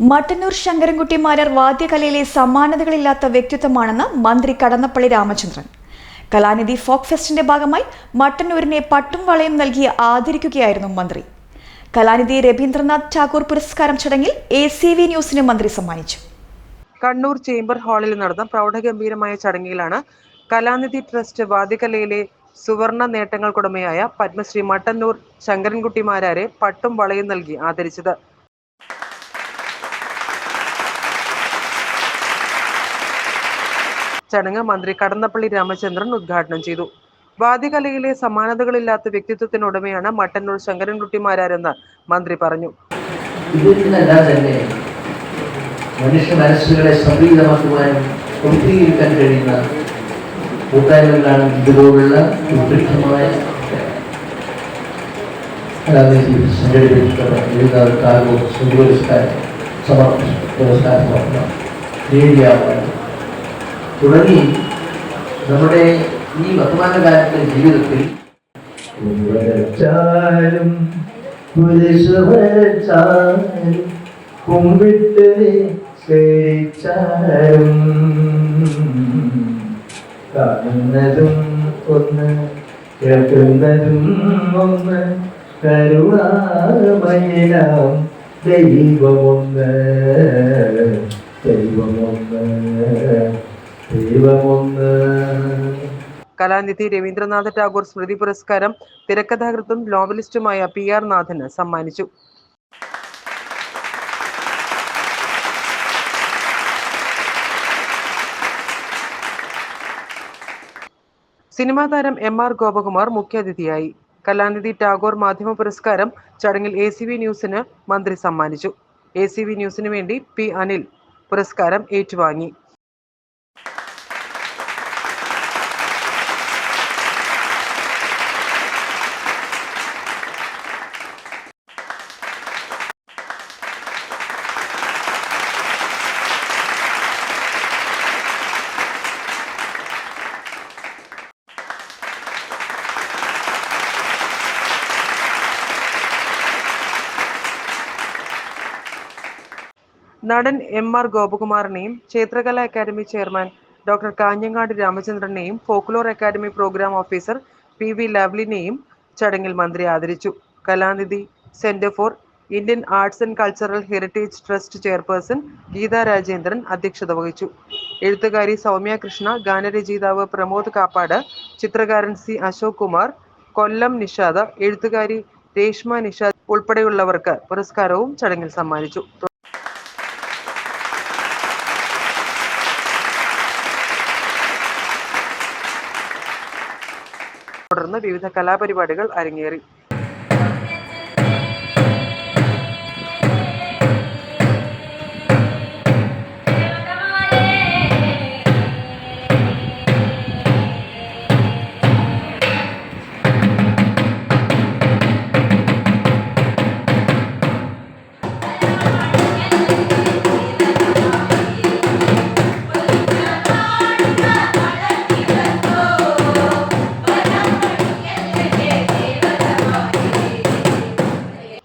മട്ടന്നൂർ ശങ്കരൻകുട്ടി മാരർ വാദ്യകലയിലെ സമാനതകളില്ലാത്ത വ്യക്തിത്വമാണെന്ന് മന്ത്രി കടന്നപ്പള്ളി രാമചന്ദ്രൻ. കലാനിധി ഫോക്ക് ഫെസ്റ്റിന്റെ ഭാഗമായി മട്ടന്നൂരിനെ പട്ടും വളയും നൽകി ആദരിക്കുകയായിരുന്നു മന്ത്രി. കലാനിധി രവീന്ദ്രനാഥ് ടാഗോർ പുരസ്കാരം ചടങ്ങിൽ എ സി വി ന്യൂസിന് മന്ത്രി സമ്മാനിച്ചു. കണ്ണൂർ ചേംബർ ഹാളിൽ നടന്ന പ്രൗഢഗംഭീരമായ ചടങ്ങിലാണ് കലാനിധി ട്രസ്റ്റ് വാദ്യകലയിലെ സുവർണ നേട്ടങ്ങൾക്കുടമയായ പത്മശ്രീ മട്ടന്നൂർ ശങ്കരൻകുട്ടിമാരെ പട്ടും വളയും നൽകി ആദരിച്ചത്. ചടങ്ങ് മന്ത്രി കടന്നപ്പള്ളി രാമചന്ദ്രൻ ഉദ്ഘാടനം ചെയ്തു. വാദ്യകലയിലെ സമാനതകളില്ലാത്ത വ്യക്തിത്വത്തിനുടമയാണ് മട്ടന്നൂർ ശങ്കരൻകുട്ടിമാരാരെന്ന് മന്ത്രി പറഞ്ഞു. മനുഷ്യ മനസ്സുകളെ സംപ്രീതമാക്കുവാനും പൂർത്തീകരിക്കാൻ കഴിയുന്ന കൂട്ടായ്മകളാണ് ഇതുപോലുള്ള കലാനിധി സംഘടിപ്പിച്ചിട്ടുള്ള കാലവും സ്മൃതി പുരസ്കാരം സമർപ്പണം പുരസ്കാര അവാർഡ് തുടങ്ങി നമ്മുടെ ഈ വർത്തമാനകാലത്തെ ജീവിതത്തിൽ വരച്ചാലും കുമ്പിട്ട് സ്നേഹിച്ചാലും കാണുന്നതും ഒന്ന് കേൾക്കുന്നതും ഒന്ന് കരുണാമയനാം ദൈവമൊന്ന് ദൈവമൊന്ന്. കലാനിധി രവീന്ദ്രനാഥ ടാഗോർ സ്മൃതി പുരസ്കാരം തിരക്കഥാകൃത്തും നോവലിസ്റ്റുമായ പി ആർ നാഥന് സമ്മാനിച്ചു. സിനിമാ താരം എം ആർ ഗോപകുമാർ മുഖ്യാതിഥിയായി. കലാനിധി ടാഗോർ മാധ്യമ പുരസ്കാരം ചടങ്ങിൽ എ സി വി ന്യൂസിന് മന്ത്രി സമ്മാനിച്ചു. എ സി വി ന്യൂസിന് വേണ്ടി പി അനിൽ പുരസ്കാരം ഏറ്റുവാങ്ങി. നടൻ എം ആർ ഗോപകുമാറിനെയും ക്ഷേത്രകല academy chairman doctor Kanhangad രാമചന്ദ്രനെയും folklore academy programme officer P V ലവ്ലിനെയും ചടങ്ങിൽ മന്ത്രി ആദരിച്ചു. Kalanidhi centre for Indian arts and cultural heritage trust chairperson Geetha Rajendran അധ്യക്ഷത വഹിച്ചു. എഴുത്തുകാരി സൗമ്യ കൃഷ്ണ ഗാനരചയിതാവ് പ്രമോദ് കാപ്പാട് ചിത്രകാരൻ സി അശോക് കുമാർ കൊല്ലം നിഷാദ എഴുത്തുകാരി രേഷ്മ നിഷാദ് ഉൾപ്പെടെയുള്ളവർക്ക് പുരസ്കാരവും ചടങ്ങിൽ സമ്മാനിച്ചു. തുടർന്ന് വിവിധ കലാപരിപാടികൾ അരങ്ങേറി.